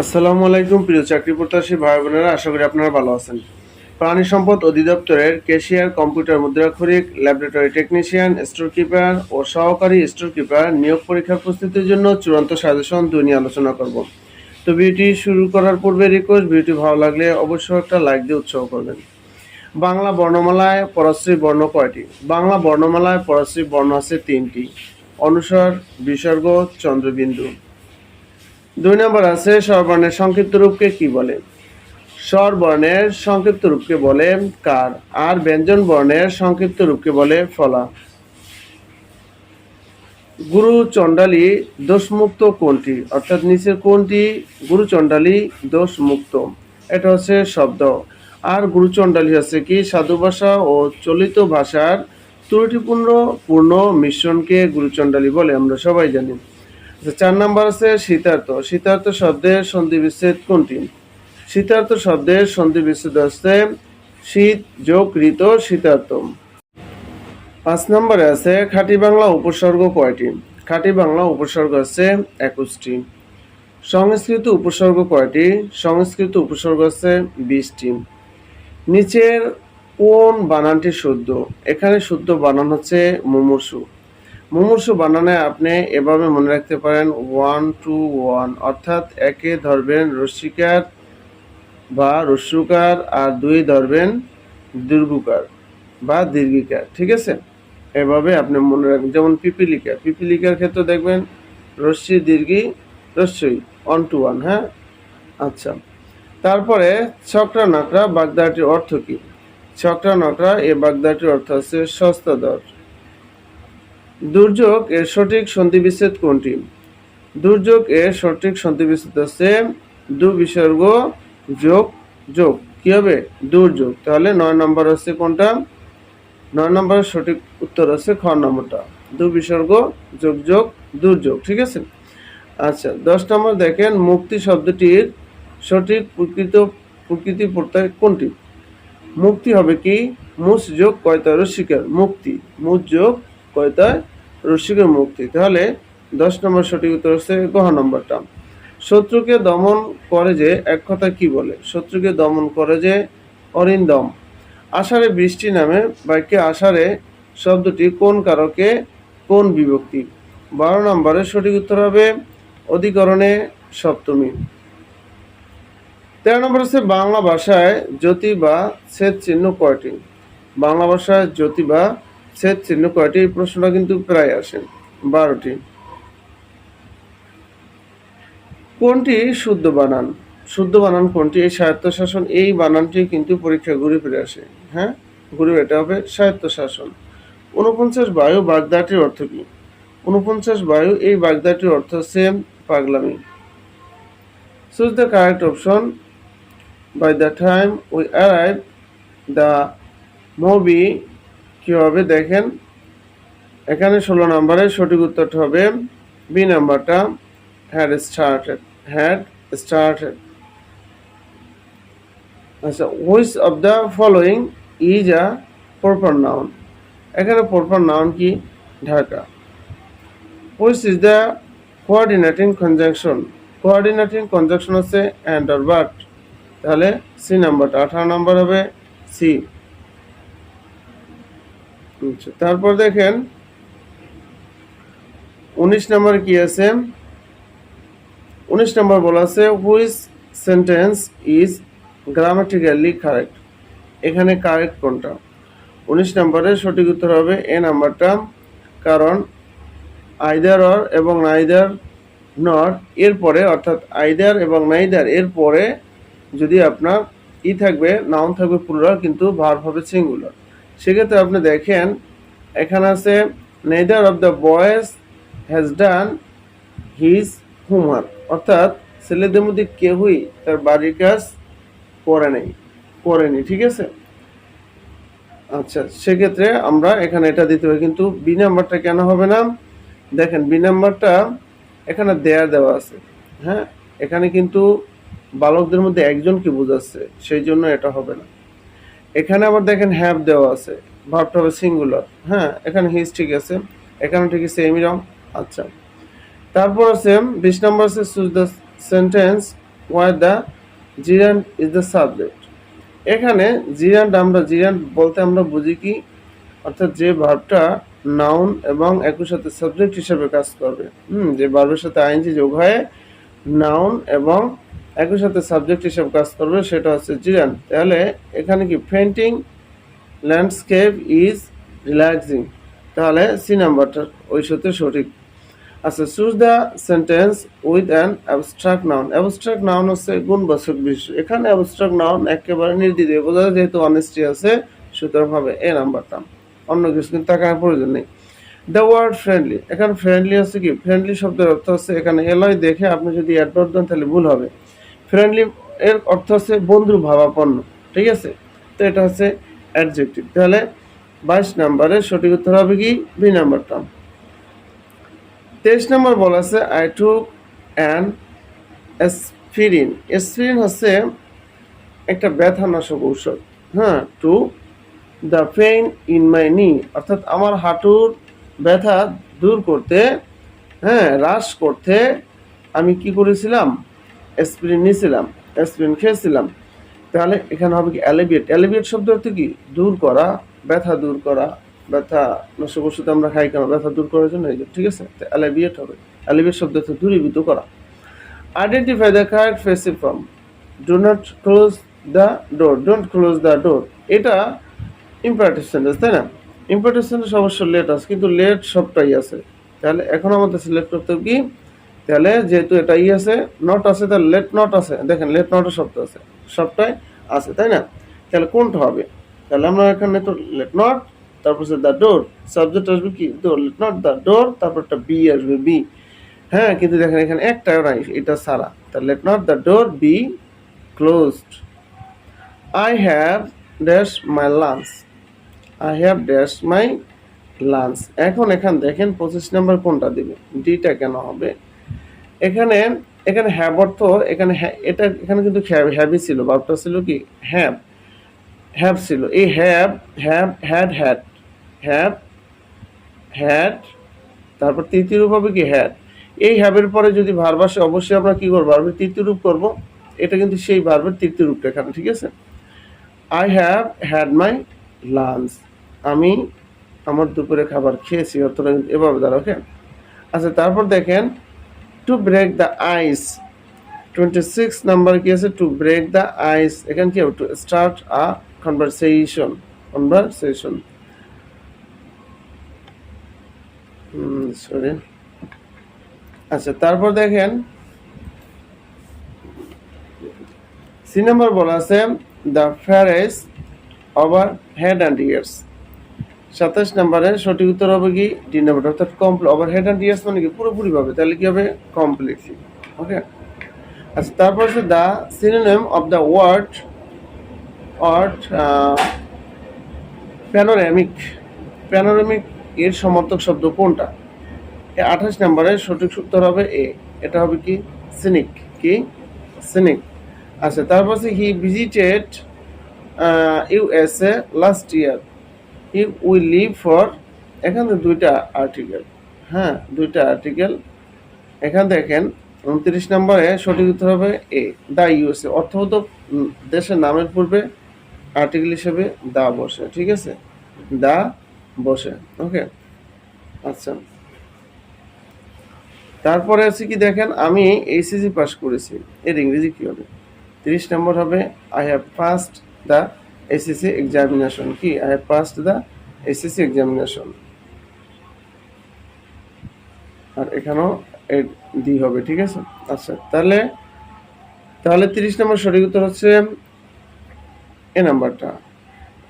আসসালামু আলাইকুম, প্রিয় চাকরি প্রত্যাশী ভাই বোনেরা, আশা করি আপনারা ভালো আছেন। প্রাণী সম্পদ অধিদপ্তরের ক্যাশিয়ার, কম্পিউটার মুদ্রাক্ষরিক, ল্যাবরেটরি টেকনিশিয়ান স্টোর কিপার ও সহকারী স্টোর কিপার নিয়োগ পরীক্ষার প্রস্তুতির জন্য চূড়ান্ত সাজেশন দুই নিয়ে আলোচনা করব। তো ভিডিওটি শুরু করার পূর্বে রিকোয়েস্ট ভিডিওটি ভালো লাগলে অবশ্যই একটা লাইক দিয়ে উৎসাহ করবেন। বাংলা বর্ণমালায় পরাশ্রী বর্ণ কয়টি? বাংলা বর্ণমালায় পরাশ্রী বর্ণ আছে তিনটি। অনুসর, বিসর্গ, চন্দ্রবিন্দু। দুই নম্বর আছে, স্বরবর্ণের সংক্ষিপ্ত রূপকে কি বলে? স্বরবর্ণের সংক্ষিপ্ত রূপকে বলে কার। আর ব্যঞ্জন বর্ণের সংক্ষিপ্ত রূপকে বলে ফলা। গুরু চণ্ডালী দোষমুক্ত কোনটি? অর্থাৎ নিচের কোনটি? গুরু চণ্ডালী দোষমুক্ত। এটা হচ্ছে শব্দ। আর গুরু চণ্ডালী হচ্ছে কি? সাধু ভাষা ও চলিত ভাষার ত্রুটিপূর্ণ, পূর্ণ মিশ্রণকে গুরুচণ্ডালী বলে, আমরা সবাই জানি। চার নাম্বার আছে শীতার্থ। শীতার্থ শব্দের সন্ধি বিচ্ছেদ কোনটি? শীতার্থ শব্দের সন্ধি বিচ্ছেদ হচ্ছে শীত যোগ ঋত শীতার্থ পাঁচ নম্বরে আছে খাঁটি বাংলা উপসর্গ কয়টি? খাঁটি বাংলা উপসর্গ আছে একুশটি। সংস্কৃত উপসর্গ কয়টি? সংস্কৃত উপসর্গ আছে বিশটি। নিচের কোন বানানটি শুদ্ধ? এখানে শুদ্ধ বানান হচ্ছে মুমূর্ষু। মুমূর্ষু বানানে আপনি এভাবে মনে রাখতে পারেন ওয়ান টু ওয়ান অর্থাৎ একে ধরবেন রস্মিকার বা রস্যুকার আর দুই ধরবেন দীর্ঘকার বা দীর্ঘিকার, ঠিক আছে? এভাবে আপনি মনে রাখবেন, যেমন পিপিলিকা, পিপিলিকার ক্ষেত্রে দেখবেন রশ্মি দীর্ঘি রস্যই ওয়ান টু ওয়ান হ্যাঁ? আচ্ছা তারপরে ছকরা নাকড়া বাগদাটির অর্থ কী? ছকরা নকরা এ বাগদাটির অর্থ হচ্ছে সস্তা দর। দুর্যোগ এর সঠিক সন্ধি বিচ্ছেদ কোনটি? দুর্যোগ এর সঠিক সন্ধি বিচ্ছেদ হচ্ছে দু বিসর্গ যোগ যোগ। কি হবে? দুর্যোগ। তাহলে নয় নম্বর হচ্ছে কোনটা? নয় নম্বরের সঠিক উত্তর হচ্ছে খ নম্বরটা। দু বিসর্গ যোগ যোগ, দুর্যোগ। ঠিক আছে? আচ্ছা দশ নম্বর দেখেন মুক্তি শব্দটির সঠিক প্রকৃত, প্রকৃতি প্রত্যয় কোনটি? মুক্তি হবে কি? মুস যোগ কয়তা শিকার। মুক্তি। মুস যোগ কয়তায় রসিকের মুক্তি। তাহলে দশ নম্বর সঠিক উত্তর হচ্ছে গহ নম্বরটা। শত্রুকে দমন করে যে এক কথা কি বলে? শত্রুকে দমন করে যে অরিন্দম। আষাঢ়ে বৃষ্টি নামে বাক্যে আষাঢ়ে শব্দটি কোন কারকে? কোন বিভক্তি? বারো নম্বরের সঠিক উত্তর হবে অধিকরণে সপ্তমী। তেরো নম্বর হচ্ছে বাংলা ভাষায় জ্যোতি বা ছেদ চিহ্ন কয়টি? বাংলা ভাষায় জ্যোতি বা ছেদ চিহ্ন কয়টি? এই প্রশ্নটা কিন্তু প্রায় আসে। বারোটি। কোনটি শুদ্ধ বানান? শুদ্ধ বানান কোনটি? এই স্বায়ত্তশাসন, এই বানানটি কিন্তু পরীক্ষা ঘুরে ফিরে আসে। হ্যাঁ? ঘুরে এটা হবে স্বায়ত্তশাসন। উনপঞ্চাশ বায়ু বাগদাটির অর্থ কি? উনপঞ্চাশ বায়ু, এই বাগদাটির অর্থ সেম পাগলামি। Choose the correct option by the time we arrive the movie কী হবে দেখেন? এখানে ষোলো নম্বরের সঠিক উত্তরটা হবে বি নাম্বারটা হ্যাড স্টার্টেড হ্যাড স্টার্টেড। আচ্ছা which of the following is a proper noun এখানে প্রপার নাউন কি? Dhaka. Which is the coordinating conjunction coordinating conjunction হচ্ছে অ্যান্ড অর বাট তাহলে সি নাম্বারটা আঠারো নম্বর হবে সি আচ্ছা তারপর দেখেন, উনিশ নম্বর কি আছে? উনিশ নম্বর বলা আছে, which sentence is grammatically correct? এখানে কারেক্ট কোনটা? উনিশ নম্বরের সঠিক উত্তর হবে এ নাম্বারটা, কারণ আইদার অর এবং নাইদার নট এর পরে, অর্থাৎ আইদার এবং নাইদার এর পরে যদি আপনার ই থাকবে নাউন থাকবে প্লুরাল কিন্তু ভার্ব হবে সিঙ্গুলার সেক্ষেত্রে আপনি দেখেন, এখানে আছে neither of the boys has done his homework অর্থাৎ ছেলেদের মধ্যে কেউই তার বাড়ির কাজ করে নেই, করেনি, ঠিক আছে? আচ্ছা সেক্ষেত্রে আমরা এখানে এটা দিতে হবে, কিন্তু বি নাম্বারটা কেন হবে না? দেখেন বি নাম্বারটা এখানে দেয়ার দেওয়া আছে হ্যাঁ? এখানে কিন্তু বালকদের মধ্যে একজনকে বোঝাচ্ছে, সেই জন্য এটা হবে না। এখানে আবার দেখেন হ্যাভ দেওয়া আছে। ভাবটা হবে সিঙ্গুলার হ্যাঁ এখানে হিজ ঠিক আছে। এখানে ঠিক সেমই রং। আচ্ছা। তারপর আছে, বিশ নম্বর আছে choose the sentence where the gerund is the subject এখানে জিরান্ট আমরা জিরান্ট বলতে আমরা বুঝি কি? অর্থাৎ যে ভাবটা নাউন এবং একই সাথে সাবজেক্ট হিসেবে কাজ করবে। হুম, যে ভার্বের সাথে আইনজি যোগ হয়ে নাউন এবং একই সাথে সাবজেক্ট হিসেবে কাজ করবে, সেটা হচ্ছে জিরান্ট তাহলে এখানে কি? পেন্টিং ল্যান্ডস্কেপ ইজ রিল্যাক্সিং তাহলে সি নাম্বারটা ওই সত্যি সঠিক। আচ্ছা choose the sentence with an abstract noun abstract noun হচ্ছে গুণবাচক বিষয় এখানে অ্যাবস্ট্রাক্ট নাউন একেবারে নির্দ্বিধ বোঝা যেহেতু অনেস্টি আছে, সুতরাং হবে এ নাম্বারটা অন্য কিছু কিন্তু তাকার প্রয়োজন নেই। দ্য ওয়ার্ড ফ্রেন্ডলি এখানে ফ্রেন্ডলি হচ্ছে কি? ফ্রেন্ডলি শব্দের অর্থ হচ্ছে এখানে এলয় দেখে আপনি যদি অ্যাডভার্ট দেন তাহলে ভুল হবে। ফ্রেন্ডলি এর অর্থ হচ্ছে বন্ধু ভাবাপন্ন, ঠিক আছে? তো এটা হচ্ছে অ্যাডজেক্টিভ তাহলে বাইশ নম্বরে সঠিক উত্তর হবে কি? বি নাম্বারটা তেইশ নম্বর বলা আছে আই টুক অ্যান এসফিরিন এসফিরিন হচ্ছে একটা ব্যথানাশক ঔষধ। হ্যাঁ to the pain in my knee অর্থাৎ আমার হাঁটুর ব্যথা দূর করতে হ্যাঁ হ্রাস করতে আমি কি করেছিলাম? অ্যাসপিরিন নিয়েছিলাম অ্যাসপিরিন খেয়েছিলাম, তাহলে এখানে হবে কি অ্যালিভিয়েট অ্যালিভিয়েট শব্দ অর্থ কি? দূর করা, ব্যথা দূর করা, ব্যথা নাশক ওষুধ আমরা খাই কেন? ব্যথা দূর করার জন্য ঠিক আছে? অ্যালিভিয়েট হবে। অ্যালিভিয়েট শব্দ অর্থ দূরীভূত করা। Identify the correct passive form do not close the door don't close the door এটা ইম্পারেটিভ সেন্টেন্স তাই না? ইম্পারেটিভ সেন্টেন্স অবশ্য লেট আছে, কিন্তু লেট সবটাই আছে। তাহলে এখন আমাদের সিলেক্ট করতে কি? তাহলে যেহেতু এটা ই আছে নট আছে, তাহলে লেট নট আছে। দেখেন লেট নটের শব্দ আছে। সবটাই আছে, তাই না? তাহলে কোনটা হবে? তাহলে আমরা এখানে তো লেট নট তারপর দ্য ডোর সাবজেক্ট আসবে কি? Door let not the door তারপর একটা বি আসবে বি হ্যাঁ কিন্তু দেখেন, এখানে একটাও নাই, এটা সারা। তাহলে let not the door be closed I have dash my lunch I have dash my lunch এখন এখান দেখেন, পঁচিশ নাম্বার কোনটা দিবে? ডিটা কেন হবে? এখানে এখানে হ্যাব অর্থ, এখানে হ্যা- এটা এখানে কিন্তু হ্যাভই ছিল, ভাবটা ছিল কি? হ্যাভ হ্যাভ ছিল। এই have have had had have had তারপর তৃতীয় রূপ হবে কি? হ্যাড এই হ্যাবের পরে যদি ভার্ব অবশ্যই আমরা কী করব? ভার্বের তৃতীয় রূপ করব। এটা কিন্তু সেই ভার্বের তৃতীয় রূপটা এখানে, ঠিক আছে? I have had my lunch আমি আমার দুপুরে খাবার খেয়েছি কিন্তু এভাবে দাঁড়া ওকে আচ্ছা তারপর দেখেন to break the ice twenty six number কি আছে টু ব্রেক দ্য আইস এখানে কি to start a conversation conversation sorry আচ্ছা তারপর দেখেন। সি নাম্বার বলা আছে the phrase over head and ears সাতাশ নম্বরে সঠিক উত্তর হবে কি ডি নাম্বার অর্থাৎ complete over head and ears মানে কি পুরোপুরি ভাবে তাহলে কি হবে? কমপ্লিটলি ওকে আচ্ছা তারপর হচ্ছে the synonym of the word word panoramic panoramic এর সমর্থক শব্দ কোনটা? আঠাশ নম্বরে সঠিক উত্তর হবে এ। এটা হবে কি? সিনিক কি? সিনিক আচ্ছা তারপর he visited USA last year he we leave for এখানে দুইটা আর্টিকেল হ্যাঁ দুইটা আর্টিকেল এখান দেখেন, উনত্রিশ নম্বরে সঠিক উত্তর হবে এ দা ইউএসএ অর্থগত দেশের নামের পূর্বে আর্টিকেল হিসেবে দা বসে, ঠিক আছে? দা বসে ওকে আচ্ছা। তারপরে আছে কি দেখেন, আমি এইচএসি পাস করেছি, এর ইংরেজি কী হবে? তিরিশ নম্বর হবে I have first the SSC examination কি I have passed the SSC examination আর এখানেও ডি হবে, ঠিক আছে? আচ্ছা তাহলে তাহলে তিরিশ নম্বর সঠিক উত্তর হচ্ছে এ নাম্বারটা।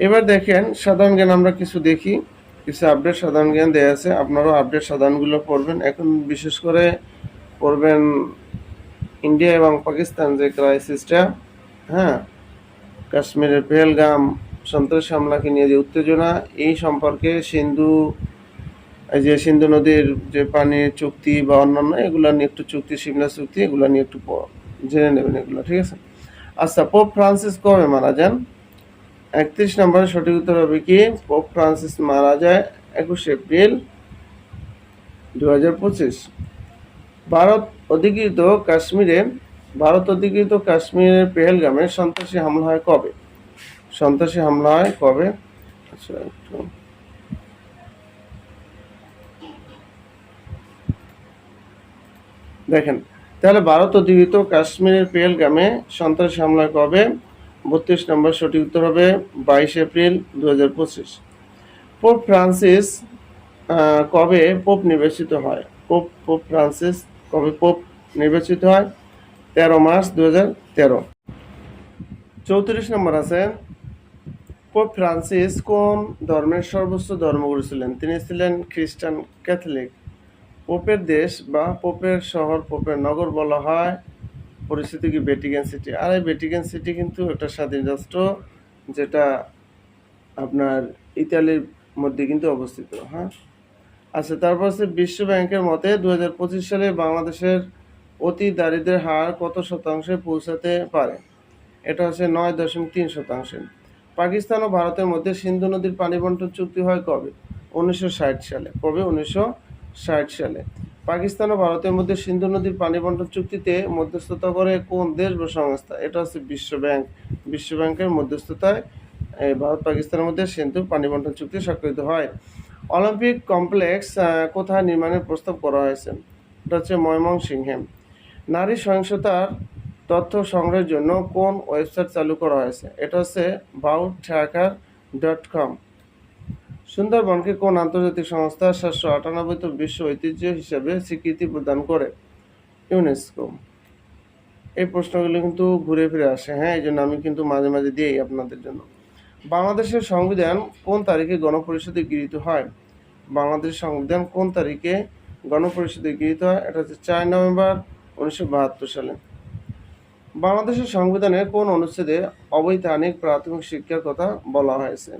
এবার দেখেন, সাধারণ জ্ঞান আমরা কিছু দেখি, কিছু আপডেট সাধারণ জ্ঞান দেওয়া আছে। আপনারাও আপডেট সাধারণগুলো পড়বেন। এখন বিশেষ করে পড়বেন ইন্ডিয়া এবং পাকিস্তান যে ক্রাইসিসটা হ্যাঁ? কাশ্মীরের পেহেলগাম, সন্ত্রাস হামলাকে নিয়ে যে উত্তেজনা, এই সম্পর্কে সিন্ধু, এই যে সিন্ধু নদীর যে পানির চুক্তি বা অন্যান্য, এগুলো নিয়ে একটু চুক্তি, সিমলা চুক্তি, এগুলো নিয়ে একটু জেনে নেবেন এগুলো, ঠিক আছে? আচ্ছা পোপ ফ্রান্সিস কবে মারা যান? একত্রিশ নম্বরে সঠিক উত্তর হবে কি? পোপ ফ্রান্সিস মারা যায় একুশে এপ্রিল দু হাজার পঁচিশ। ভারত অধিকৃত কাশ্মীরে ভারত অধিকৃত কাশ্মীরের পেহেলগামে সন্ত্রাসী হামলা হয় কবে? সন্ত্রাসী হামলা হয় কবে? আচ্ছা একটু। দেখেন, তাহলে ভারত অধিকৃত কাশ্মীরের পেহেলগামে সন্ত্রাসী হামলা কবে? বত্রিশ নম্বর সঠিক উত্তর হবে বাইশ এপ্রিল দু হাজার পঁচিশ। পোপ ফ্রান্সিস কবে পোপ নির্বাচিত হয়? পোপ পোপ ফ্রান্সিস, কবে পোপ নির্বাচিত হয়? তেরো মার্চ দু হাজার তেরো। চৌত্রিশ নম্বর আছে, পোপ ফ্রান্সিস কোন ধর্মের সর্বোচ্চ ধর্মগুরু ছিলেন? তিনি ছিলেন খ্রিস্টান ক্যাথলিক। পোপের দেশ বা পোপের শহর, পোপের নগর বলা হয়। পরিস্থিতি কি ভ্যাটিকান সিটি? আর এই ভ্যাটিকান সিটি কিন্তু একটা স্বাধীন রাষ্ট্র, যেটা আপনার ইতালির মধ্যে কিন্তু অবস্থিত হ্যাঁ? আচ্ছা তারপর হচ্ছে বিশ্ব ব্যাংকের মতে দু হাজার পঁচিশ সালে বাংলাদেশের অতি দারিদ্র্যের হার কত শতাংশে পৌঁছাতে পারে? এটা হচ্ছে নয় দশমিক তিন শতাংশে। পাকিস্তান ও ভারতের মধ্যে সিন্ধু নদীর পানি বন্টন চুক্তি হয় কবে? উনিশশো ষাট সালে। কবে? উনিশশো ষাট সালে। পাকিস্তান ও ভারতের মধ্যে সিন্ধু নদীর পানি বন্টন চুক্তিতে মধ্যস্থতা করে কোন দেশ বা সংস্থা? এটা হচ্ছে বিশ্ব ব্যাংক বিশ্ব ব্যাংকের মধ্যস্থতায় ভারত পাকিস্তানের মধ্যে সিন্ধু পানি বন্টন চুক্তি স্বাক্ষরিত হয়। অলিম্পিক কমপ্লেক্স কোথায় নির্মাণের প্রস্তাব করা হয়েছে? এটা হচ্ছে ময়মনসিংহে। নারী সহিংসতার তথ্য সংগ্রহের জন্য কোন ওয়েবসাইট চালু করা হয়েছে? এটা হচ্ছে বাউট ট্র্যাকার ডট কম সুন্দরবনকে কোন আন্তর্জাতিক সংস্থা সাতশো আটানব্বইতম বিশ্ব ঐতিহ্য হিসেবে স্বীকৃতি প্রদান করে? ইউনেস্কো এই প্রশ্নগুলো কিন্তু ঘুরে ফিরে আসে। হ্যাঁ এই জন্য আমি কিন্তু মাঝে মাঝে দিই আপনাদের জন্য। বাংলাদেশের সংবিধান কোন তারিখে গণপরিষদে গৃহীত হয়? বাংলাদেশের সংবিধান কোন তারিখে গণপরিষদে গৃহীত হয়? এটা হচ্ছে চার নভেম্বর উনিশশো বাহাত্তর সালে। বাংলাদেশের সংবিধানের কোন অনুচ্ছেদে অবৈধানিক প্রাথমিক শিক্ষার কথা বলা হয়েছে?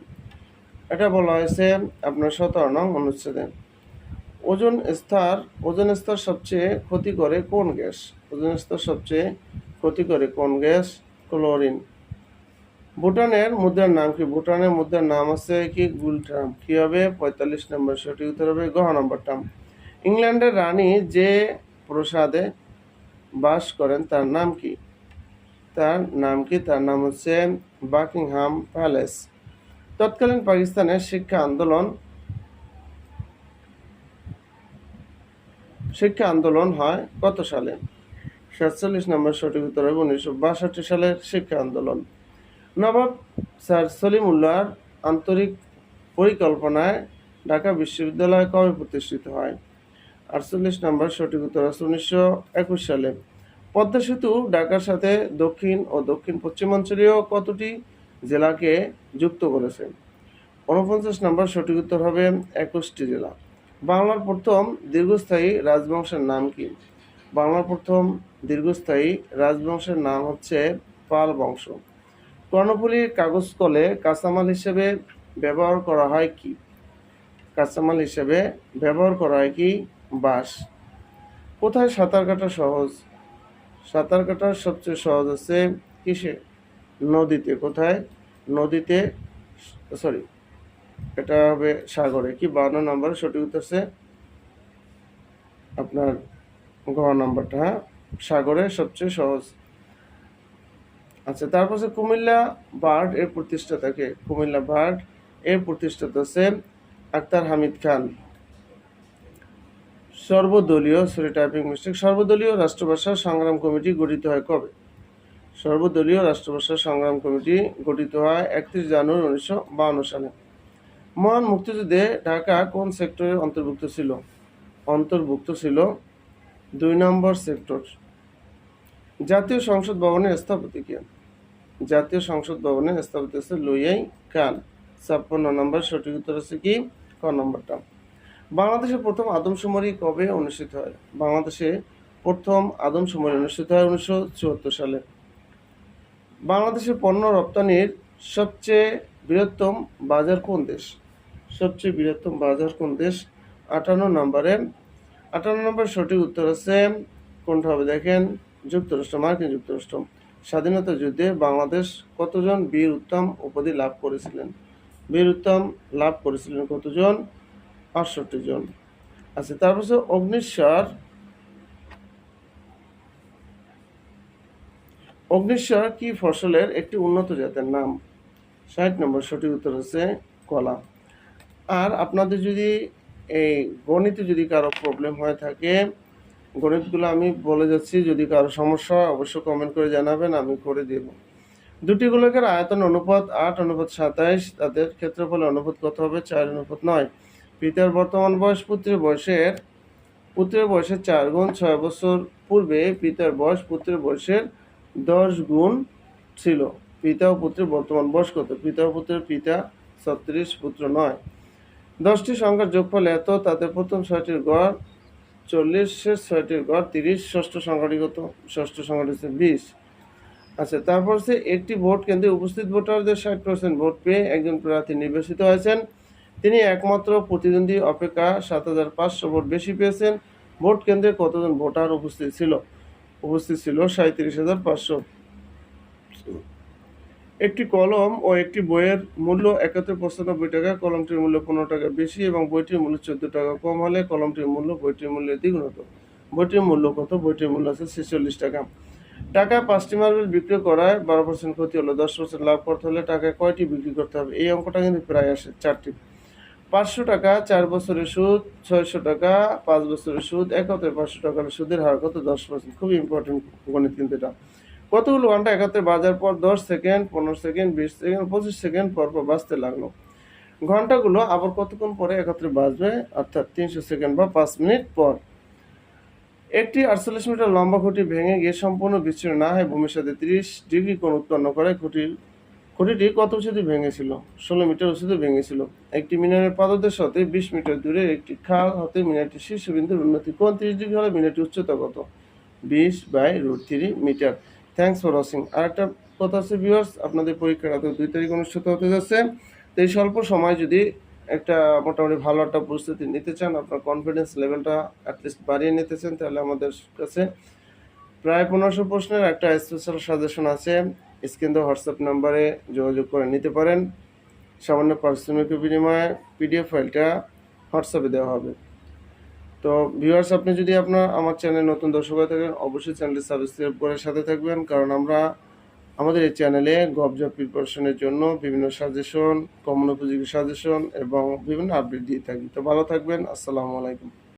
এটা বলা হয়েছে আপনার সতেরো নং অনুচ্ছেদে। ওজন স্তর ওজন স্তর সবচেয়ে ক্ষতি করে কোন গ্যাস? ওজন স্তর সবচেয়ে ক্ষতি করে কোন গ্যাস? ক্লোরিন। ভুটানের মুদ্রার নাম কি? ভুটানের মুদ্রার নাম আছে কি? গুলট্রাম কী হবে? পঁয়তাল্লিশ নম্বর সঠিক উত্তর হবে গহ নম্বরটা ইংল্যান্ডের রানী যে প্রসাদে বাস করেন, তার নাম কি? তার নাম কি? তার নাম হচ্ছে বাকিংহাম প্যালেস। তৎকালীন পাকিস্তানের শিক্ষা আন্দোলন শিক্ষা আন্দোলন হয় কত সালে? সাতচল্লিশ নম্বর সঠিক উত্তর হবে উনিশশো বাষট্টি সালের শিক্ষা আন্দোলন। নবাব স্যার সলিমুল্লাহর আন্তরিক পরিকল্পনায় ঢাকা বিশ্ববিদ্যালয় কবে প্রতিষ্ঠিত হয়? আটচল্লিশ নম্বর সঠিক উত্তর আছে উনিশশো একুশ সালে। পদ্মা সেতু ঢাকার সাথে দক্ষিণ ও দক্ষিণ পশ্চিমাঞ্চলীয় কতটি জেলাকে যুক্ত করেছে? উনপঞ্চাশ নম্বর সঠিক উত্তর হবে একুশটি জেলা। বাংলার প্রথম দীর্ঘস্থায়ী রাজবংশের নাম কি? বাংলার প্রথম দীর্ঘস্থায়ী রাজবংশের নাম হচ্ছে পাল বংশ। কর্ণফুলীর কাগজ কলে কাঁচামাল হিসেবে ব্যবহার করা হয় কি? কাঁচামাল হিসেবে ব্যবহার করা হয় কি? বাঁশ কোথায় সাঁতার কাটা সহজ? সাঁতার কাটার সবচেয়ে সহজ আছে কিসে? নদীতে। কোথায়? নদীতে, সরি, এটা হবে সাগরে। কি বান্ন নম্বর? সঠিক উত্তর হচ্ছে আপনার গ নাম্বারটা হ্যাঁ? সাগরে সবচেয়ে সহজ। আচ্ছা তারপর হচ্ছে কুমিল্লা বার্ড এর প্রতিষ্ঠাতাকে কুমিল্লা বার্ড এর প্রতিষ্ঠাতা হচ্ছে আক্তার হামিদ খান। সর্বদলীয় সরি টাইপিং মিস্টেক সর্বদলীয় রাষ্ট্রভাষা সংগ্রাম কমিটি গঠিত হয় কবে? সর্বদলীয় রাষ্ট্রভাষা সংগ্রাম কমিটি গঠিত হয় একত্রিশ জানুয়ারি উনিশশো বাউন্ন সালে। মহান মুক্তিযুদ্ধে ঢাকা কোন সেক্টরের অন্তর্ভুক্ত ছিল? অন্তর্ভুক্ত ছিল দুই নম্বর সেক্টর। জাতীয় সংসদ ভবনের স্থপতি কে জাতীয় সংসদ ভবনের স্থপতি হচ্ছে লুইয়াই খান ছাপ্পান্ন নম্বর, সঠিক উত্তর হচ্ছে কি? ক নম্বরটা। বাংলাদেশের প্রথম আদমশুমারি কবে অনুষ্ঠিত হয়? বাংলাদেশে প্রথম আদমশুমারি অনুষ্ঠিত হয় উনিশশো চুয়াত্তর সালে। বাংলাদেশের পণ্য রপ্তানির সবচেয়ে বৃহত্তম বাজার কোন দেশ? সবচেয়ে বৃহত্তম বাজার কোন দেশ? আটান্ন নম্বরে আটান্ন নম্বর সঠিক উত্তর আছে, কোনটা হবে দেখেন, যুক্তরাষ্ট্র, মার্কিন যুক্তরাষ্ট্র। স্বাধীনতা যুদ্ধে বাংলাদেশ কতজন বীর উত্তম উপাধি লাভ করেছিলেন? বীর উত্তম লাভ করেছিলেন কতজন? আটষট্টি জন। আচ্ছা তারপর অগ্নিশ্বর অগ্নিশ্বর কি ফসলের একটি উন্নত জাতের নাম? ষাট নম্বর সঠিক উত্তর হচ্ছে কলা। আর আপনাদের যদি এই গণিতে যদি কারও প্রবলেম হয়ে থাকে, গণিতগুলো আমি বলে যাচ্ছি, যদি কারও সমস্যা অবশ্যই কমেন্ট করে জানাবেন, আমি করে দেব। দুটি গোলকের আয়তন অনুপাত আট, অনুপাত সাতাইশ, তাদের ক্ষেত্রফলে অনুপাত কত হবে? চার, অনুপাত নয়। পিতার বর্তমান বয়স পুত্রের বয়সের পুত্রের বয়সের চার গুণ ছয় বছর পূর্বে পিতার বয়স পুত্রের বয়সের দশ গুণ ছিল। পিতা ও পুত্রের বর্তমান বয়স কত? পিতা ও পুত্রের পিতা ছত্রিশ, পুত্র নয়। দশটি সংখ্যার যোগফল এত তাদের প্রথম ছয়টির গড় চল্লিশ শেষ ছয়টির গড় তিরিশ, ষষ্ঠ সংখ্যাটি কত? ষষ্ঠ সংখ্যাটি হচ্ছে বিশ। আচ্ছা তারপর হচ্ছে একটি ভোট কেন্দ্রে উপস্থিত ভোটারদের ষাট পার্সেন্ট ভোট পেয়ে একজন প্রার্থী নির্বাচিত হয়েছেন। তিনি একমাত্র প্রতিদ্বন্দ্বী অপেক্ষা সাত হাজার পাঁচশো ভোট বেশি পেয়েছেন। ভোট কেন্দ্রে কতজন ভোটার উপস্থিত ছিল? উপস্থিত ছিল সাঁত্রিশ হাজার পাঁচশো। একটি কলম ও একটি বইয়ের মূল্য একাত্তর পঁচানব্বই টাকা, কলমটির মূল্য পনেরো টাকা বেশি এবং বইটির মূল্য চোদ্দ টাকা কম হলে কলমটির মূল্য বইটির মূল্যের দ্বিগুণ হতো বইটির মূল্য কত? বইটির মূল্য আছে ছেচল্লিশ টাকা। টাকা পাঁচটি মার্বেল বিক্রি করায় বারো পার্সেন্ট ক্ষতি হলো, দশ পার্সেন্ট লাভ করতে হলে টাকায় কয়টি বিক্রি করতে হবে? এই অঙ্কটা কিন্তু প্রায় আসে চারটি। পাঁচশো টাকা, চার বছরের সুদ, ছয়শো টাকা, পাঁচ বছরের সুদ, একত্রে পাঁচশো টাকার সুদের হার কত? দশ পার্সেন্ট খুবই ইম্পর্টেন্ট গণিত কিন্তু এটা। কতগুলো ঘণ্টা একত্রে বাজার পর দশ সেকেন্ড, পনেরো সেকেন্ড, বিশ সেকেন্ড, পঁচিশ সেকেন্ড পর পর বাঁচতে লাগল। ঘন্টাগুলো আবার কতক্ষণ পরে একত্রে বাজবে অর্থাৎ তিনশো সেকেন্ড বা পাঁচ মিনিট পর। একটি আটচল্লিশ মিটার লম্বা খুঁটি ভেঙে গিয়ে সম্পূর্ণ বিচ্ছিন্ন না হয় ভূমির সাথে তিরিশ ডিগ্রি কোণ উৎপন্ন করে খুঁটির খুঁটিটি কত উঁচুতে ভেঙেছিল? ষোলো মিটার উঁচুতে ভেঙেছিল। একটি মিনারের পাদদেশ হতে বিশ মিটার দূরে একটি খাল হতে মিনারটির শীর্ষবিন্দুর উন্নতি কোন ডিগ্রি হলে মিনারটির উচ্চতা কত? বিশ by root three metre. Thanks for watching আর একটা কথা হচ্ছে ভিউয়ার্স আপনাদের পরীক্ষাটা তো দুই তারিখ অনুষ্ঠিত হতে যাচ্ছে। তো এই স্বল্প সময় যদি একটা মোটামুটি ভালো একটা প্রস্তুতি নিতে চান, আপনার কনফিডেন্স লেভেলটা অ্যাটলিস্ট বাড়িয়ে নিতে চান, তাহলে আমাদের কাছে প্রায় পনেরোশো প্রশ্নের একটা স্পেশাল সাজেশন আছে। স্ক্রিন হোয়াটসঅ্যাপ নাম্বারে যোগাযোগ করে নিতে পারেন। সামান্য পারিশ্রমিকের বিনিময়ে পিডিএফ ফাইলটা হোয়াটসঅ্যাপে দেওয়া হবে। তো ভিউয়ার্স, আপনি যদি আপনার, আমার চ্যানেল নতুন দর্শক হয়ে থাকেন, অবশ্যই চ্যানেলটি সাবস্ক্রাইব করে সাথে থাকবেন। কারণ আমরা, আমাদের এই চ্যানেলে গভ জব প্রিপারেশনের জন্য বিভিন্ন সাজেশন, কমন উপযোগী সাজেশন এবং বিভিন্ন আপডেট দিয়ে থাকি। তো ভালো থাকবেন। আসসালামু আলাইকুম।